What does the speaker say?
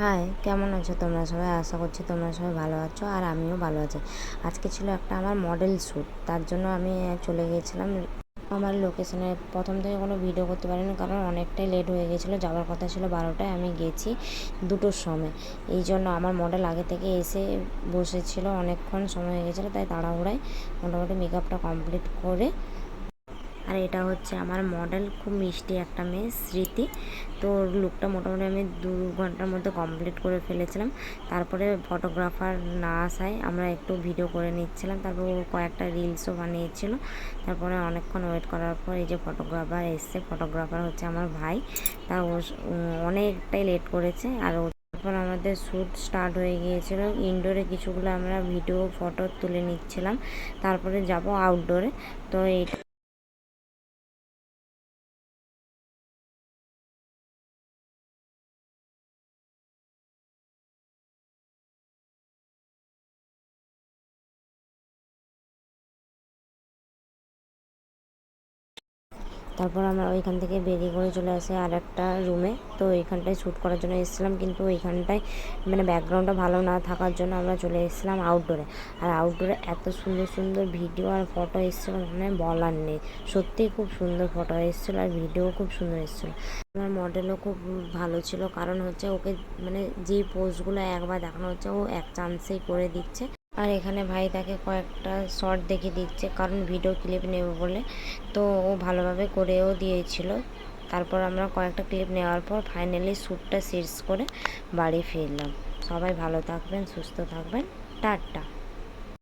High কেমন আছো তোমরা সবাই? আশা করছি তোমরা সবাই ভালো আছো আর আমিও ভালো আছি। আজকে ছিল একটা আমার মডেল শ্যুট তার জন্য আমি চলে গিয়েছিলাম। আমার লোকেশনে প্রথম থেকে কোনো ভিডিও করতে পারিনি কারণ অনেকটাই লেট হয়ে গেছিল যাওয়ার কথা ছিল বারোটায়, আমি গেছি দুটোর সময়। এই জন্য আমার মডেল আগে থেকে এসে বসেছিল, অনেকক্ষণ সময় হয়ে গেছিল তাই তাড়াহুড়ায় মোটামুটি মেকআপটা কমপ্লিট করে আর এটা হচ্ছে আমার মডেল, খুব মিষ্টি একটা মেয়ে, স্মৃতি। তো লুকটা মোটামুটি আমি দু ঘণ্টার মধ্যে কমপ্লিট করে ফেলেছিলাম। তারপরে ফটোগ্রাফার না আসায় আমরা একটু ভিডিও করে নিচ্ছিলাম। তারপর ও কয়েকটা রিলসও বানিয়েছিল। তারপরে অনেকক্ষণ ওয়েট করার পর এই যে ফটোগ্রাফার এসছে। ফটোগ্রাফার হচ্ছে আমার ভাই। তা ও অনেকটাই লেট করেছে। আর তারপর আমাদের শ্যুট স্টার্ট হয়ে গিয়েছিল। ইনডোরে কিছুগুলো আমরা ভিডিও ফটো তুলে নিচ্ছিলাম। তারপরে যাব আউটডোরে তো এই তারপর আমরা ওইখান থেকে বেরিয়ে করে চলে আসি আর একটা রুমে। তো ওইখানটায় শ্যুট করার জন্য এসেছিলাম, কিন্তু ওইখানটায় মানে ব্যাকগ্রাউন্ডটা ভালো না থাকার জন্য আমরা চলে এসেছিলাম আউটডোরে আর আউটডোরে এত সুন্দর সুন্দর ভিডিও আর ফটো এসেছিল মানে বলার নেই। সত্যিই খুব সুন্দর ফটো এসেছিল আর ভিডিও খুব সুন্দর এসেছিল। আমার মডেলও খুব ভালো ছিল, কারণ হচ্ছে ওকে মানে যেই পোস্টগুলো একবার দেখানো হচ্ছে, ও এক চান্সেই করে দিচ্ছে। আর এখানে ভাই তাকে কয়েকটা শর্ট দেখিয়ে দিচ্ছে, কারণ ভিডিও ক্লিপ নেবে বলে। তো ও ভালোভাবে করেও দিয়েছিল। তারপর আমরা কয়েকটা ক্লিপ নেওয়ার পর ফাইনালি শ্যুটটা শেষ করে বাড়ি ফিরলাম। সবাই ভালো থাকবেন, সুস্থ থাকবেন। টাটা।